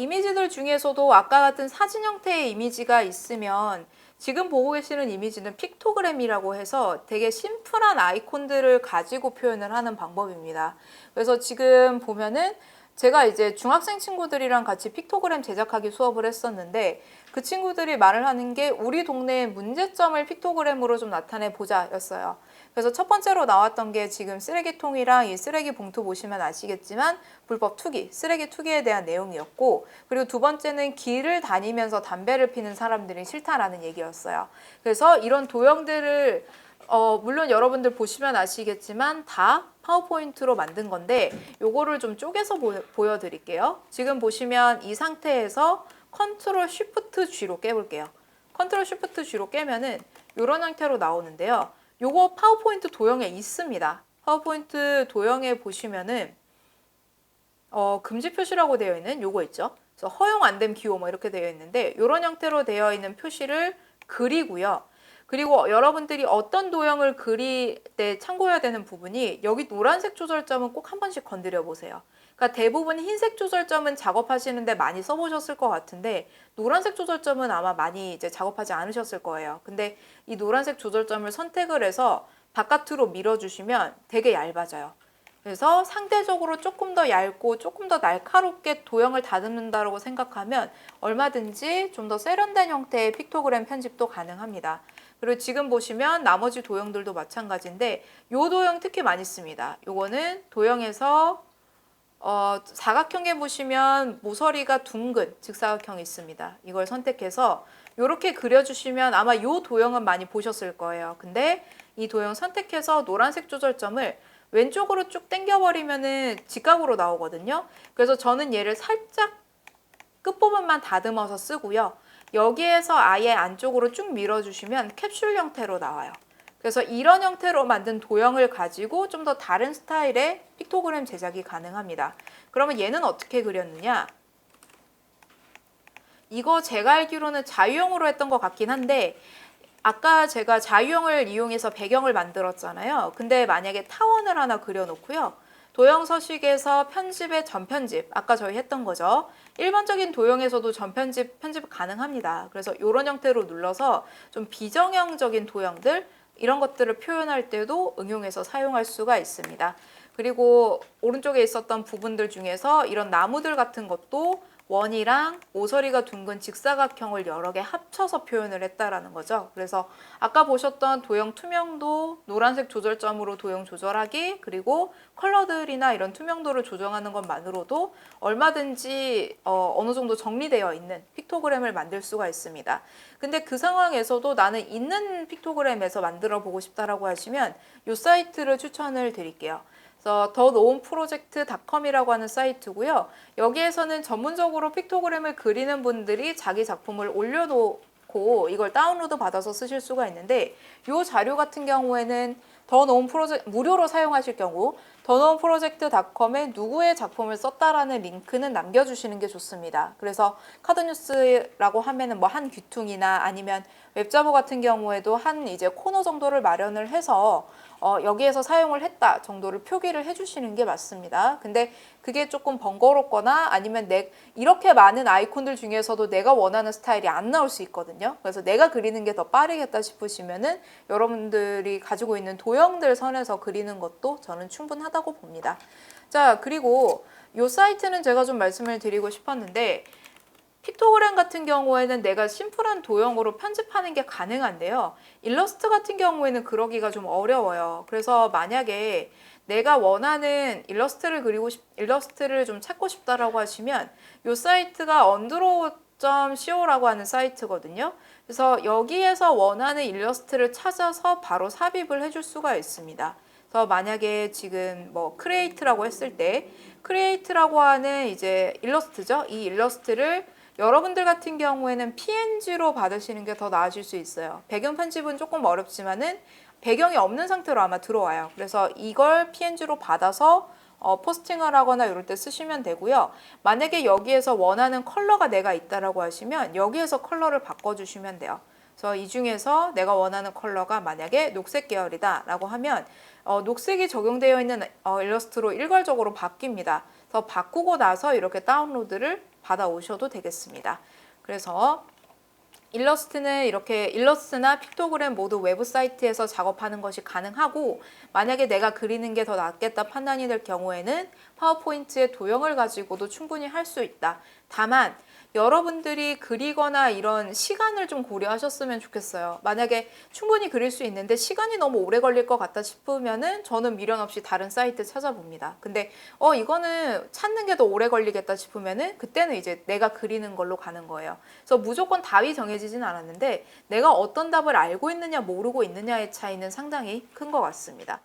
이미지들 중에서도 아까 같은 사진 형태의 이미지가 있으면 지금 보고 계시는 이미지는 픽토그램이라고 해서 되게 심플한 아이콘들을 가지고 표현을 하는 방법입니다. 그래서 지금 보면은 제가 이제 중학생 친구들이랑 같이 픽토그램 제작하기 수업을 했었는데 그 친구들이 말을 하는 게 우리 동네의 문제점을 픽토그램으로 좀 나타내 보자였어요. 그래서 첫 번째로 나왔던 게 지금 쓰레기통이랑 이 쓰레기 봉투 보시면 아시겠지만 불법 투기, 쓰레기 투기에 대한 내용이었고 그리고 두 번째는 길을 다니면서 담배를 피는 사람들이 싫다라는 얘기였어요. 그래서 이런 도형들을 어, 물론 여러분들 보시면 아시겠지만 다 파워포인트로 만든 건데 요거를 좀 쪼개서 보 여, 드릴게요 지금 보시면 이 상태에서 컨트롤 쉬프트 G로 깨볼게요. 컨트롤 쉬프트 G로 깨면은 이런 형태로 나오는데요. 요거 파워포인트 도형에 있습니다. 파워포인트 도형에 보시면은 어, 금지 표시라고 되어 있는 요거 있죠. 그래서 허용 안된 기호 뭐 이렇게 되어 있는데 이런 형태로 되어 있는 표시를 그리고요. 그리고 여러분들이 어떤 도형을 그릴 때 참고해야 되는 부분이 여기 노란색 조절점은 꼭 한 번씩 건드려 보세요. 그러니까 대부분 흰색 조절점은 작업하시는데 많이 써보셨을 것 같은데 노란색 조절점은 아마 많이 이제 작업하지 않으셨을 거예요. 근데 이 노란색 조절점을 선택을 해서 바깥으로 밀어주시면 되게 얇아져요. 그래서 상대적으로 조금 더 얇고 조금 더 날카롭게 도형을 다듬는다고 생각하면 얼마든지 좀 더 세련된 형태의 픽토그램 편집도 가능합니다. 그리고 지금 보시면 나머지 도형들도 마찬가지인데 요 도형 특히 많이 씁니다. 요거는 도형에서 어, 사각형에 보시면 모서리가 둥근 직사각형이 있습니다. 이걸 선택해서 이렇게 그려주시면 아마 요 도형은 많이 보셨을 거예요. 근데 이 도형 선택해서 노란색 조절점을 왼쪽으로 쭉 당겨버리면은 직각으로 나오거든요. 그래서 저는 얘를 살짝 끝부분만 다듬어서 쓰고요. 여기에서 아예 안쪽으로 쭉 밀어주시면 캡슐 형태로 나와요. 그래서 이런 형태로 만든 도형을 가지고 좀 더 다른 스타일의 픽토그램 제작이 가능합니다. 그러면 얘는 어떻게 그렸느냐? 이거 제가 알기로는 자유형으로 했던 것 같긴 한데 아까 제가 자유형을 이용해서 배경을 만들었잖아요. 근데 만약에 타원을 하나 그려놓고요. 도형 서식에서 편집의 전편집, 아까 저희 했던 거죠. 일반적인 도형에서도 전편집, 편집 가능합니다. 그래서 이런 형태로 눌러서 좀 비정형적인 도형들, 이런 것들을 표현할 때도 응용해서 사용할 수가 있습니다. 그리고 오른쪽에 있었던 부분들 중에서 이런 나무들 같은 것도 원이랑 모서리가 둥근 직사각형을 여러 개 합쳐서 표현을 했다라는 거죠. 그래서 아까 보셨던 도형 투명도 노란색 조절점으로 도형 조절하기 그리고 컬러들이나 이런 투명도를 조정하는 것만으로도 얼마든지 어, 어느 정도 정리되어 있는 픽토그램을 만들 수가 있습니다. 근데 그 상황에서도 나는 있는 픽토그램에서 만들어 보고 싶다라고 하시면 이 사이트를 추천을 드릴게요. 그래서 더 노온 프로젝트 닷컴이라고 하는 사이트고요. 여기에서는 전문적으로 픽토그램을 그리는 분들이 자기 작품을 올려놓고 이걸 다운로드 받아서 쓰실 수가 있는데 이 자료 같은 경우에는 더 노온 프로젝트 무료로 사용하실 경우 더 노온 프로젝트닷컴에 누구의 작품을 썼다라는 링크는 남겨주시는 게 좋습니다. 그래서 카드뉴스라고 하면은 뭐 한 귀퉁이나 아니면 웹자보 같은 경우에도 한 이제 코너 정도를 마련을 해서 어, 여기에서 사용을 했다 정도를 표기를 해주시는 게 맞습니다. 근데 그게 조금 번거롭거나 아니면 내 이렇게 많은 아이콘들 중에서도 내가 원하는 스타일이 안 나올 수 있거든요. 그래서 내가 그리는 게 더 빠르겠다 싶으시면은 여러분들이 가지고 있는 도형들 선에서 그리는 것도 저는 충분하다고 봅니다. 자, 그리고 이 사이트는 제가 좀 말씀을 드리고 싶었는데 픽토그램 같은 경우에는 내가 심플한 도형으로 편집하는 게 가능한데요. 일러스트 같은 경우에는 그러기가 좀 어려워요. 그래서 만약에 내가 원하는 일러스트를 그리고 싶, 일러스트를 좀 찾고 싶다라고 하시면 이 사이트가 언드로우.co라고 하는 사이트거든요. 그래서 여기에서 원하는 일러스트를 찾아서 바로 삽입을 해줄 수가 있습니다. 그래서 만약에 지금 뭐 크리에이트라고 했을 때 크리에이트라고 하는 이제 일러스트죠. 이 일러스트를 여러분들 같은 경우에는 PNG로 받으시는 게 더 나아질 수 있어요. 배경 편집은 조금 어렵지만은 배경이 없는 상태로 아마 들어와요. 그래서 이걸 PNG로 받아서 어, 포스팅을 하거나 이럴 때 쓰시면 되고요. 만약에 여기에서 원하는 컬러가 내가 있다라고 하시면 여기에서 컬러를 바꿔주시면 돼요. 그래서 이 중에서 내가 원하는 컬러가 만약에 녹색 계열이다 라고 하면 어, 녹색이 적용되어 있는 어, 일러스트로 일괄적으로 바뀝니다. 그래서 바꾸고 나서 이렇게 다운로드를 받아오셔도 되겠습니다. 그래서 일러스트는 이렇게 일러스트나 픽토그램 모두 외부 사이트에서 작업하는 것이 가능하고 만약에 내가 그리는 게 더 낫겠다 판단이 될 경우에는 파워포인트의 도형을 가지고도 충분히 할 수 있다. 다만 여러분들이 그리거나 이런 시간을 좀 고려하셨으면 좋겠어요. 만약에 충분히 그릴 수 있는데 시간이 너무 오래 걸릴 것 같다 싶으면은 저는 미련 없이 다른 사이트 찾아봅니다. 근데 어 이거는 찾는 게 더 오래 걸리겠다 싶으면은 그때는 이제 내가 그리는 걸로 가는 거예요. 그래서 무조건 답이 정해지진 않았는데 내가 어떤 답을 알고 있느냐 모르고 있느냐의 차이는 상당히 큰 것 같습니다.